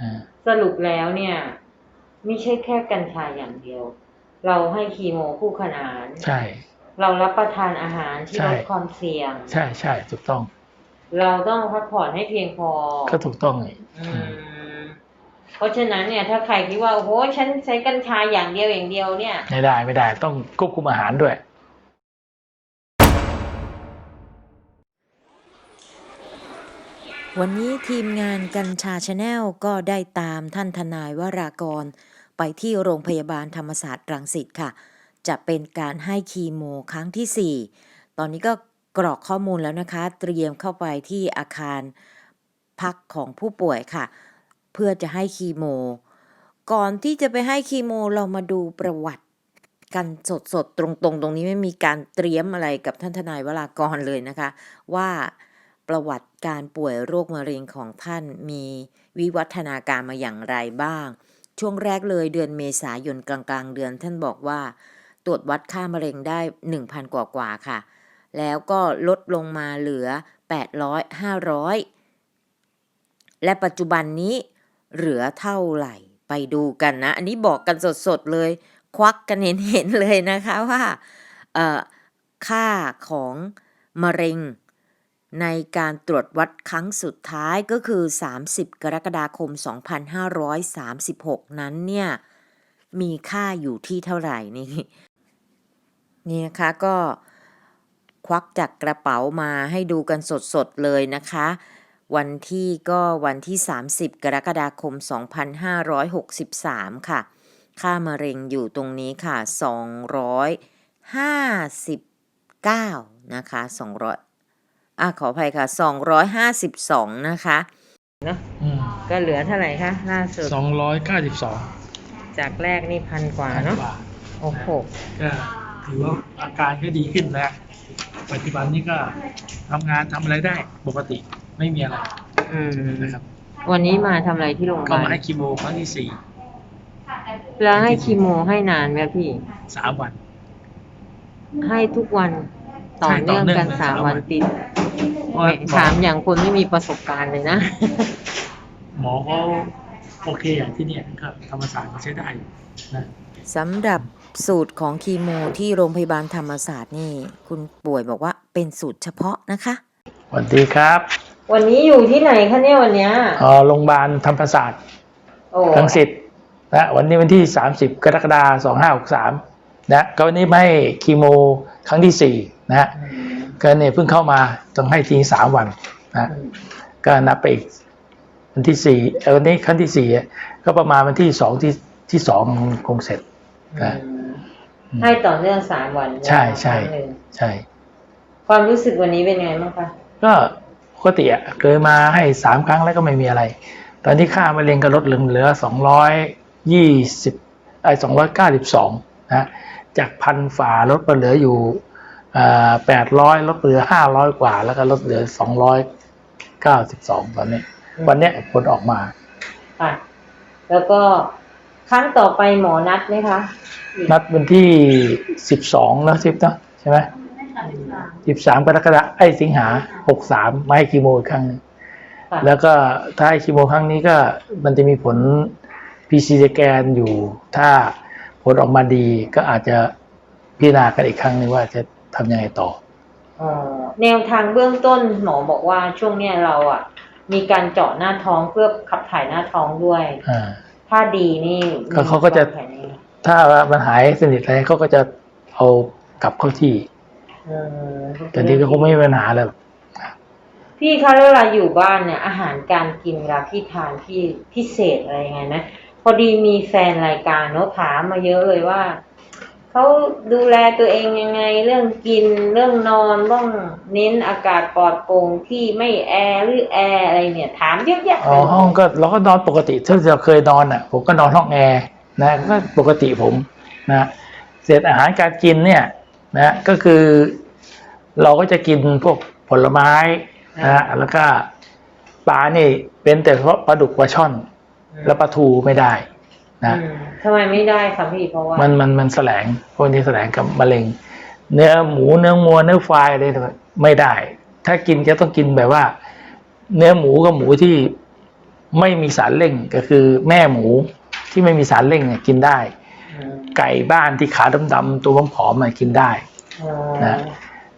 อ่าสรุปแล้วเนี่ย ไม่ใช่แค่กัญชาอย่างเดียว เราให้คีโมคู่ขนาน ใช่ เรารับประทานอาหารที่ใช่ลดความเสี่ยง ใช่ใช่ถูกต้อง เราต้องพักผ่อนให้เพียงพอ ก็ถูกต้องนี่อืมเพราะฉะนั้นเนี่ยถ้าใครคิดว่าโอ้โหฉันใช้กัญชาอย่างเดียวอย่างเดียวเนี่ย ไม่ได้ไม่ได้ต้องควบคุมอาหารด้วย วันนี้ทีมงานกัญชาชาแนลก็ได้ตามท่านทนายวรากร ไปที่โรงพยาบาลธรรมศาสตร์รังสิตค่ะ จะเป็นการให้คีโมครั้งที่ 4 ตอนนี้ก็กรอกข้อมูลแล้วนะคะ เตรียมเข้าไปที่อาคารพักของผู้ป่วยค่ะ เพื่อจะให้คีโม ก่อนที่จะไปให้คีโมเรามาดูประวัติกันสดๆ ตรงๆ ตรงนี้ไม่มีการเตรียมอะไรกับท่านทนายวรากรเลยนะคะ ว่า ประวัติการป่วยโรคมะเร็งของท่านมีวิวัฒนาการมาอย่างไรบ้าง ช่วงแรกเลยเดือนเมษายนกลางๆ เดือนท่านบอกว่า ตรวจวัดค่ามะเร็งได้ 1,000 กว่ากว่าค่ะ แล้วก็ลดลงมาเหลือ 800 500 และปัจจุบันนี้เหลือเท่าไหร่ไปดูกันนะ อันนี้บอกกันสดๆเลย ควักกันเห็นๆเลยนะคะว่าค่าของมะเร็ง ในการตรวจวัดครั้งสุดท้ายก็คือ 30 กรกฎาคม 2536 นั้นเนี่ย มีค่าอยู่ที่เท่าไหร่นี่นี่นะคะก็ควักจากกระเป๋ามาให้ดูกันสดๆเลยนะคะ วันที่ก็วันที่ 30 กรกฎาคม 2563 ค่ะ ค่ามะเร็งอยู่ตรงนี้ค่ะ 259 นะคะ200 อะขออภัยค่ะ 252 นะคะก็เหลือเท่าไหร่คะล่าสุด สองร้อยเก้าสิบสองจากแรกนี่พันกว่าเนาะโอ้โหก็ถือว่าอาการก็ดีขึ้นแล้วปัจจุบันนี้ก็ทำงานทำอะไรได้ปกติไม่มีอะไรอืมนะครับวันนี้มาทำอะไรที่โรงพยาก็บาลมาให้คีโมครั้งที่สี่แล้วให้คีโมให้นานไหมพี่ สามวัน ให้ทุกวัน ต่อใช่ต่อเนื่องเนื่องกันเลยสามสามวัวันนติดเพราะว่าหมอถามอย่างคนไม่มีประสบการณ์เลยนะ หมอเขาโอเคอย่างที่เนี่ยครับธรรมศาสตร์ก็ใช้ได้อยู่นะสำหรับสูตรของคีโมที่โรงพยาบาลธรรมศาสตร์นี่ คุณป่วยบอกว่าเป็นสูตรเฉพาะนะคะสวัสดีครับ วันนี้อยู่ที่ไหนคะเนี่ยวันเนี้ยเอ่อโรงพยาบาลธรรมศาสตร์โอ้รังสิตนะวันนี้วันที่ 30 กรกฎาคม2563นะก็วันนี้ไม่ให้คีโมครั้งที่4 นะฮะก็เนี่ยเพิ่งเข้ามาต้องให้ทีสามวันนะก็นับไปอีกวันที่สี่เอ่อวันนี้ครั้งที่สี่อะก็ประมาณวันที่สองที่ที่สองคงเสร็จนะให้ต่อเนื่องสามวัน ใช่ใช่ครั้งหนึ่งใช่ใช่ ความรู้สึกวันนี้เป็นไงบ้างคะก็ปกติอะเคยมาให้สามครั้งแล้วก็ไม่มีอะไร ตอนนี้ค่ามะเร็งก็ลดเหลือเหลือสองร้อยยี่สิบไอ้สองร้อยเก้าสิบสองนะจากพันฝาลดมาเหลืออยู่ แปดร้อยลดเหลือห้าร้อยกว่า แล้วก็ลดเหลือสองร้อยเก้าสิบสองตอนนี้ วันเนี้ยผลออกมา ค่ะ แล้วก็ครั้งต่อไปหมอนัดไหมคะอีกนัดวันที่สิบสองแล้วสิบเนาะใช่ไหมสิบสามกรกฎาคมไอ้สิงหาหกสามมาให้คีโมอีกครั้งหนึงค่ะแล้วก็ถ้าให้คีโมครั้งนี้ก็มันจะมีผล PC สแกนอยู่ ถ้าผลออกมาดีก็อาจจะพิจารณากันอีกครั้งหนึงว่าจะ ทำยังไงต่อเอ่อแนวทางเบื้องต้นหมอบอกว่าช่วงเนี้ยเราอะ มีการเจาะหน้าท้องเพื่อขับถ่ายหน้าท้องด้วยอ่า ถ้าดีนี่ก็เขาก็จะ วงแผนยังไงถ้ามันหายสนิทอะไรเขาก็จะเอากลับเข้าที่ เออแต่นี้ก็คงไม่มีปัญหาแล้ว พี่คะแล้วเวลาอยู่บ้านเนี่ยอาหารการกินเวลาพี่ทานพี่พิเศษอะไรยังไงไหมพอดีมีแฟนรายการเนาะถามมาเยอะเลยว่า เขาดูแลตัวเองยังไงเรื่องกินเรื่องนอนต้องเน้นอากาศปลอดโปร่งที่ไม่แอร์หรือแอร์อะไรเนี่ยถามเยอะแยะอ๋อห้องก็เราก็นอนปกติที่เราเคยนอนอะ ผมก็นอนห้องแอร์นะก็ปกติผมนะเสร็จอาหารการกินเนี่ยนะก็คือเราก็จะกินพวกผลไม้นะแล้วก็ปลานี่เป็นแต่เฉพาะปลาดุกปลาช่อน แล้วปลาทูไม่ได้ นะอืมทำไมไม่ได้คะพี่เพราะว่ามันมันมันแสลงพวกนี้แสลงกับมะเร็ง เนื้อหมูเนื้องัวเนื้อควายอะไรไม่ได้ ถ้ากินจะต้องกินแบบว่า เนื้อหมูกับหมูที่ไม่มีสารเร่งก็คือแม่หมูที่ไม่มีสารเร่งเนี่ยกินได้อืมไก่บ้านที่ขาดำๆตัวผอมๆมันกินได้อ๋อนะ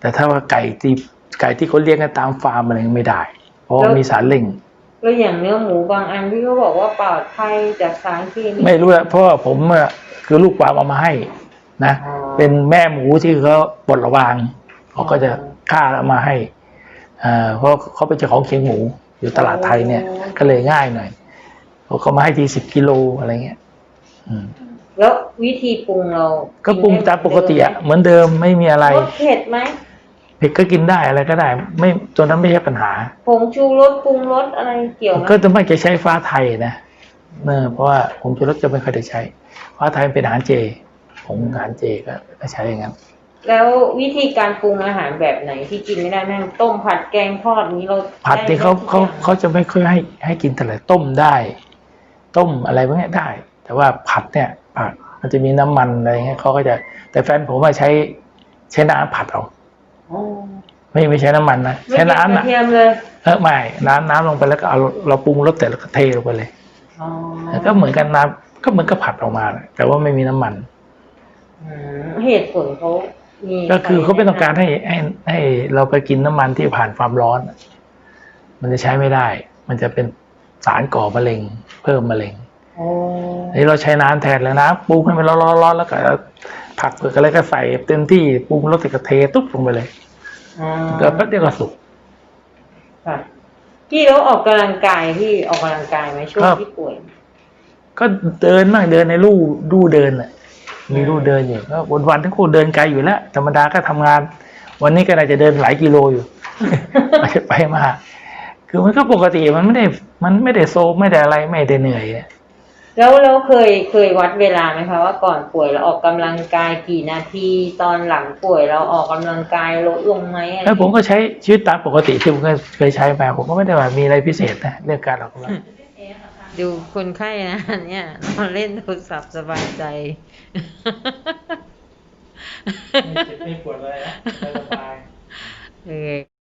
แต่ถ้าว่าไก่ที่ไก่ที่เขาเลี้ยงกันตามฟาร์มอะไรไม่ได้ เพราะว่ามีสารเร่ง แล้วอย่างเนื้อหมูบางอันที่เขาบอกว่าปลอดภัยจากสารเคมีไม่รู้อะเพราะว่าผมอะคือลูกปลาเอามาให้นะอ๋อเป็นแม่หมูที่เขาปลดระวางเขาก็จะฆ่าเอามาให้อ่าเพราะเขาเป็นเจ้าของเคียงหมูอยู่ตลาดไทยเนี่ยก็เลยง่ายหน่อยเขาเขามาให้ทีสิบกิโลอะไรเงี้ยอืมแล้ววิธีปรุงเราก็ปรุงตามปกติอะเหมือนเดิมไม่มีอะไร รสเผ็ดไหม เผ็ดก็กินได้อะไรก็ได้ ไม่ตัวนั้นไม่ใช่ปัญหาผงชูรสปรุงรสอะไรเกี่ยวไหมก็จะไม่จะใช้ฟ้าไทยนะเออเพราะว่าผมชูรสจะไม่ค่อยได้ใช้ ฟ้าไทยเป็นอาหารเจผมอาหารเจก็ก็ใช้อย่างนั้นแล้ววิธีการปรุงอาหารแบบไหนที่กินไม่ได้แม่งต้มผัดแกงทอดนี้เราผัดนี่เขาได้หมเขาทุกอย่งเขาจะไม่ค่อยให้ให้กินแต่ละต้มได้ ต้มอะไรพวกเนี้ยได้ แต่ว่าผัดเนี่ยผัดมันจะมีน้ำมันอะไรเงี้ยเขาก็จะแต่แฟนผมว่าใช้ใช้น้ำผัดเอาอ๋อ ไม่ไม่ใช้น้ำมันนะไม่ใช้เกี่ยวกน้ำระนะเทียมเลยเออไม่น้ำน้ำลงไปแล้วก็เอาเราปรุงรสแต่แล้วก็เทลงไปเลยอ๋อแล้วก็เหมือนกันน้ำก็เหมือนกับผัดออกมาน่ะแต่ว่าไม่มีน้ำมันอืมเหตุผลเขามีก็คือเขาไม่ต้องการใให้ให้ให้เราไปกินน้ำมันที่ผ่านความร้อน มันจะใช้ไม่ได้ มันจะเป็นสารก่อมะเร็ง เพิ่มมะเร็งโอ้อันนี้เราใช้น้ำแทนแล้วนะปรุงให้มันร้อนๆๆแล้วก็ ผักเผือกอะไรก็ใส่เต็มที่ปรุงรสติดกระเทตุ๊บลงไปเลยอ๋อก็แป๊บเดียวก็สุก ค่ะพี่แล้วออกกำลังกายพี่ออกกำลังกายไหมช่วงครับ ที่ป่วย ก็เดินบ้างเดินในลู่ลู่เดินน่ะมีลู่เดินอยู่ก็วันวันๆทั้งคู่เดินไกลอยู่แล้วธรรมดาก็ทำงาน วันนี้ก็น่าจะเดินหลายกิโลอยู่ ไปไปมา คือมันก็ปกติมันไม่ได้มันไม่ได้โซมไม่ได้อะไรไม่ได้เหนื่อยอะ แล้วเราเคยเคยวัดเวลาไหมคะว่าก่อนป่วยเราออกกำลังกายกี่นาทีตอนหลังป่วยเราออกกำลังกายลดลงไหมอะไรแล้วผมก็ใช้ชีวิตตามปกติที่ผมเคยใช้มาผมก็ไม่ได้ว่ามีอะไรพิเศษนะเรื่องการออกกำลังดูคนไข้นะเนี่ยนอนเล่นโทรศัพท์สบายใจไม่เจ็บไม่ปวดเลยนะสบาย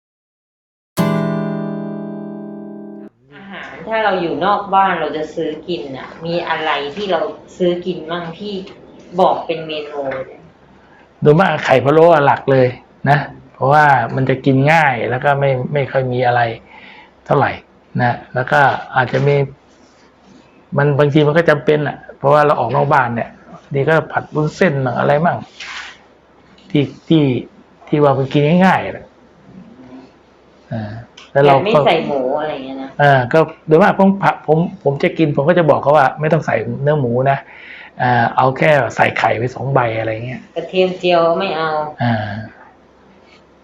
ถ้าเราอยู่นอกบ้านเราจะซื้อกินอะ มีอะไรที่เราซื้อกินมั่งที่บอกเป็นเมนูโดยมากไข่พะโล้หลักเลยนะ เพราะว่ามันจะกินง่ายแล้วก็ไม่ไม่ค่อยมีอะไรเท่าไหร่นะแล้วก็อาจจะมี มันบางทีมันก็จำเป็นอะ เพราะว่าเราออกนอกบ้านเนี่ยนี่ก็ผัดบุ้นเส้นมั่งอะไรมั่งที่ที่ที่ว่ามันกินง่ายๆนะอ่า แล้วแต่เราไม่ก็ใส่หมูอะไรอย่างเงี้ยนะอ่าก็โดยมากผมผัดผมผมจะกินผมก็จะบอกเขาว่า ไม่ต้องใส่เนื้อหมูนะอ่าเอาแค่ใส่ไข่ไปสองใบอะไรเงี้ยกระเทียมเจียวไม่เอา อ่า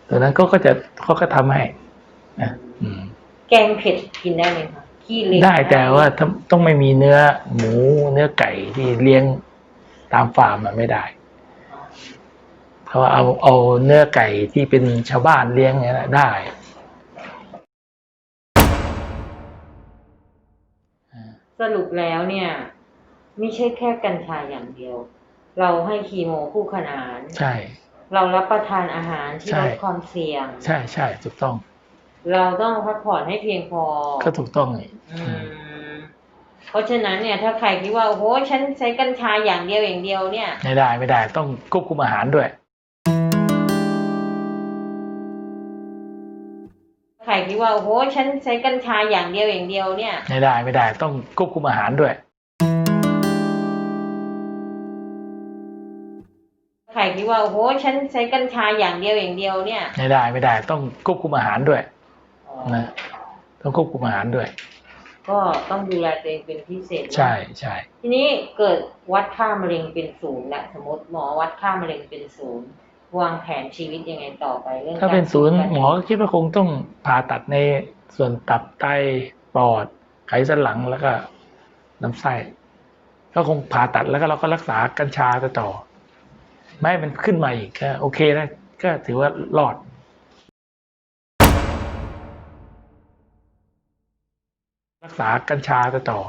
ตัวนั้นก็ก็จะเขาก็ทำให้นะอืมแกงเผ็ดกินได้ไหมคะขี้เล็กได้แต่ว่าถ้าต้องไม่มีเนื้อหมูเนื้อไก่ที่เลี้ยงตามฟาร์มมันไม่ได้เพราะว่าเอาเอาเนื้อไก่ที่เป็นชาวบ้านเลี้ยงเนี่ยนะได้ สรุปแล้วเนี่ยไม่ใช่แค่กัญชาอย่างเดียว เราให้คีโมคู่ขนาน ใช่ เรารับประทานอาหารที่ใช่ลดความเสี่ยง ใช่ใช่ถูกต้อง เราต้องพักผ่อนให้เพียงพอ ก็ถูกต้องนี่อืมเพราะฉะนั้นเนี่ยถ้าใครคิดว่าโอ้โหฉันใช้กัญชาอย่างเดียวอย่างเดียวเนี่ย ไม่ได้ไม่ได้ต้องควบคุมอาหารด้วย ใครคิดว่าโอ้โหฉันใช้กัญชาอย่างเดียวอย่างเดียวเนี่ย ไม่ได้ไม่ได้ต้องควบคุมอาหารด้วย ใครคิดว่าโอ้โหฉันใช้กัญชาอย่างเดียวอย่างเดียวเนี่ย ไม่ได้ไม่ได้ต้องควบคุมอาหารด้วยนะต้องควบคุมอาหารด้วย ก็ต้องดูแลตัวเองเป็นพิเศษนะใช่ใช่ทีนี้เกิดวัดค่ามะเร็งเป็นศูนย์ละสมมติหมอวัดค่ามะเร็งเป็นศูนย์ วางแผนชีวิตยังไงต่อไปเรื่องถ้าเป็นศูนย์การหมอก็คิดว่าคงต้องผ่าตัดในส่วนตับไตปอดไขสันหลังแล้วก็ลำไส้ก็คงผ่าตัดแล้วก็เราก็รักษากัญชาไปต่อ ไม่ให้มันขึ้นมาอีกก็โอเคนะก็ถือว่ารอดรักษากัญชาไปต่อ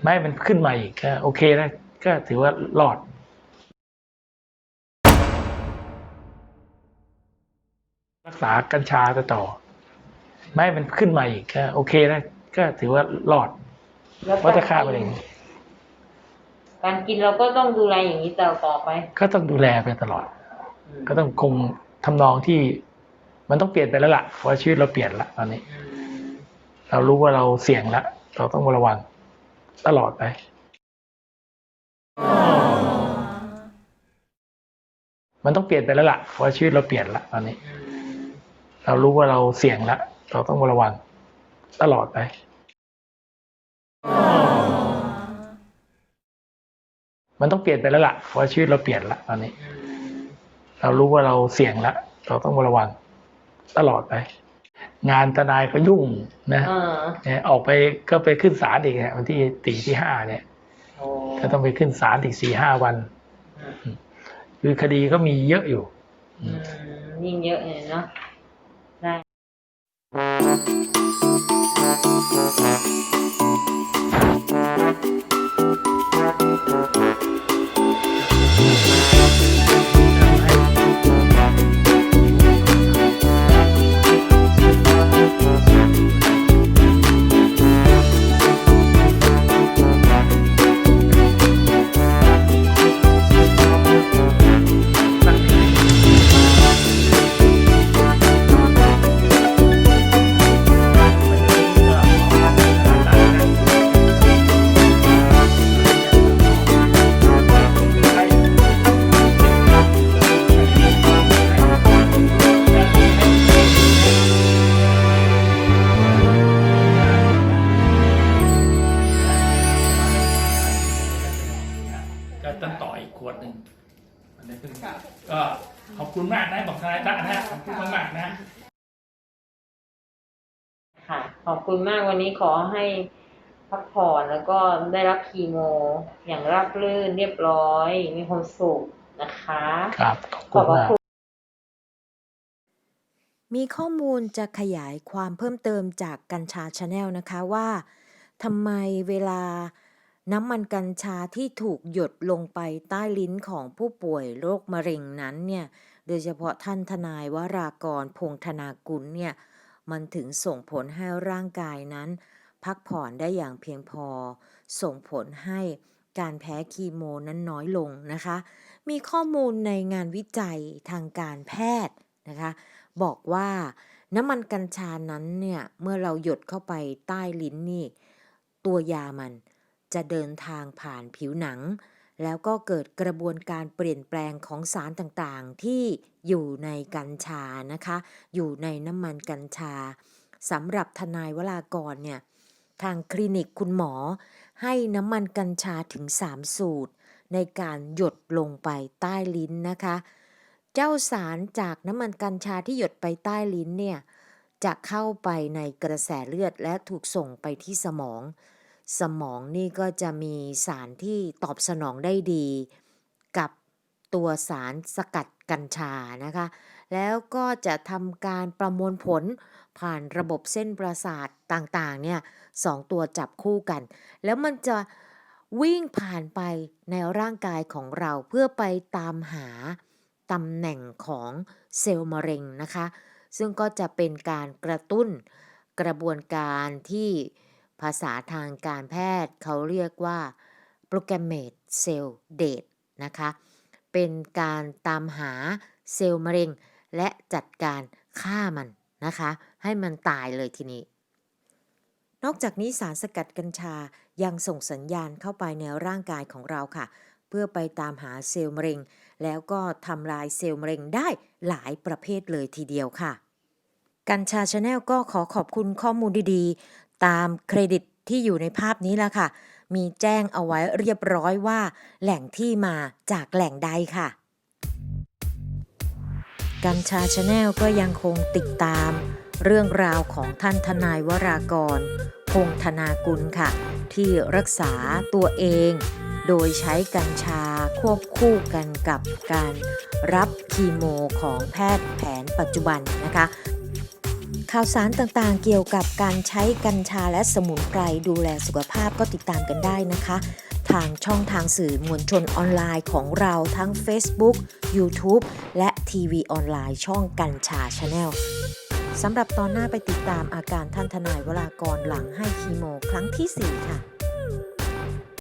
ไม่ให้มันขึ้นมาอีกก็โอเคนะก็ถือว่ารอด รักษากัญชาไปต่อ ไม่ให้มันขึ้นมาอีกก็โอเคนะก็ถือว่ารอดแล้วเพราะจะฆ่ามะเร็งการกินเราก็ต้องดูแลอย่างนี้ต่อต่อไป ก็ต้องดูแลไปตลอด ก็ต้องคงทำนองที่มันต้องเปลี่ยนไปแล้วล่ะ เพราะชีวิตเราเปลี่ยนละตอนนี้อืมเรารู้ว่าเราเสี่ยงละ เราต้องระวังตลอดไป มันต้องเปลี่ยนไปแล้วล่ะ เพราะชีวิตเราเปลี่ยนละตอนนี้อืม เรารู้ว่าเราเสี่ยงละเราต้องระวังตลอดไปมันต้องเปลี่ยนไปแล้วล่ะเพราะชีวิตเราเปลี่ยนละตอนนี้อืมเรารู้ว่าเราเสี่ยงละเราต้องระวังตลอดไป งานทนายก็ยุ่งนะเออเนี่ยออกไปก็ไปขึ้นศาลอีกเนี่ยวันที่ตีที่ห้าเนี่ยโอ้ก็ต้องไปขึ้นศาลอีกสี่ห้าวัน คือคดีก็มีเยอะอยู่อืมยิ่งเยอะเลยเนาะได้ ก็ วดหนึ่งอันนี้เพิ่งก็ขอบคุณมากนะบอกทนายตะนะขอบคุณมากๆนะค่ะ ขอบคุณมากวันนี้ขอให้พักผ่อนแล้วก็ได้รับคีโม อย่างราบรื่นเรียบร้อย มีความสุขนะคะ ครับขอบขคุอบณพระมากคุณมีข้อมูลจะขยายความเพิ่มเติมจากกัญชาชาแนลนะคะว่าทำไมเวลา น้ำมันกัญชาที่ถูกหยดลงไปใต้ลิ้นของผู้ป่วยโรคมะเร็งนั้นเนี่ยโดยเฉพาะท่านทนายวรากรพงธนากุลเนี่ยมันถึงส่งผลให้ร่างกายนั้น พักผ่อนได้อย่างเพียงพอ ส่งผลให้การแพ้คีโมนั้นน้อยลงนะคะ มีข้อมูลในงานวิจัยทางการแพทย์นะคะ บอกว่าน้ำมันกัญชานั้นเนี่ยเมื่อเราหยดเข้าไปใต้ลิ้นนี่ ตัวยามัน จะเดินทางผ่านผิวหนัง แล้วก็เกิดกระบวนการเปลี่ยนแปลงของสารต่างๆ ที่อยู่ในกัญชานะคะ อยู่ในน้ำมันกัญชาสำหรับทนายวรากรเนี่ยทางคลินิกคุณหมอ ให้น้ำมันกัญชาถึง 3 สูตร ในการหยดลงไปใต้ลิ้นนะคะ เจ้าสารจากน้ำมันกัญชาที่หยดไปใต้ลิ้นเนี่ยจะเข้าไปในกระแสเลือดและถูกส่งไปที่สมอง สมองนี่ก็จะมีสารที่ตอบสนองได้ดีกับตัวสารสกัดกัญชานะคะ แล้วก็จะทำการประมวลผลผ่านระบบเส้นประสาทต่างๆเนี่ยสองตัวจับคู่กัน แล้วมันจะวิ่งผ่านไปในร่างกายของเราเพื่อไปตามหาตำแหน่งของเซลล์มะเร็งนะคะ ซึ่งก็จะเป็นการกระตุ้นกระบวนการที่ ภาษาทางการแพทย์เขาเรียกว่า programmate cell death นะคะ เป็นการตามหาเซลล์มะเร็ง และจัดการฆ่ามันนะคะ ให้มันตายเลยทีนี้ นอกจากนี้สารสกัดกัญชายังส่งสัญญาณเข้าไปในร่างกายของเราค่ะ เพื่อไปตามหาเซลล์มะเร็ง แล้วก็ทำลายเซลล์มะเร็งได้หลายประเภทเลยทีเดียวค่ะกัญชาชาแนลก็ขอขอบคุณข้อมูลดีๆ ตามเครดิตที่อยู่ในภาพนี้แล้วค่ะ มีแจ้งเอาไว้เรียบร้อยว่า แหล่งที่มาจากแหล่งใดค่ะ กัญชาชาแนลก็ยังคงติดตาม เรื่องราวของท่านทนายวรากร พงธนากุลค่ะ ที่รักษาตัวเอง โดยใช้กัญชาควบคู่กันกับการรับคีโมของแพทย์แผนปัจจุบันนะคะ ข่าวสารต่างๆ เกี่ยวกับการใช้กัญชาและสมุนไพรดูแลสุขภาพก็ติดตามกันได้นะคะ ทางช่องทางสื่อมวลชนออนไลน์ของเราทั้ง Facebook YouTube และทีวีออนไลน์ช่องกัญชาชาแนลสำหรับตอนหน้าไปติดตามอาการท่านทนายวรากรหลังให้คีโม ครั้งที่ 4 ค่ะ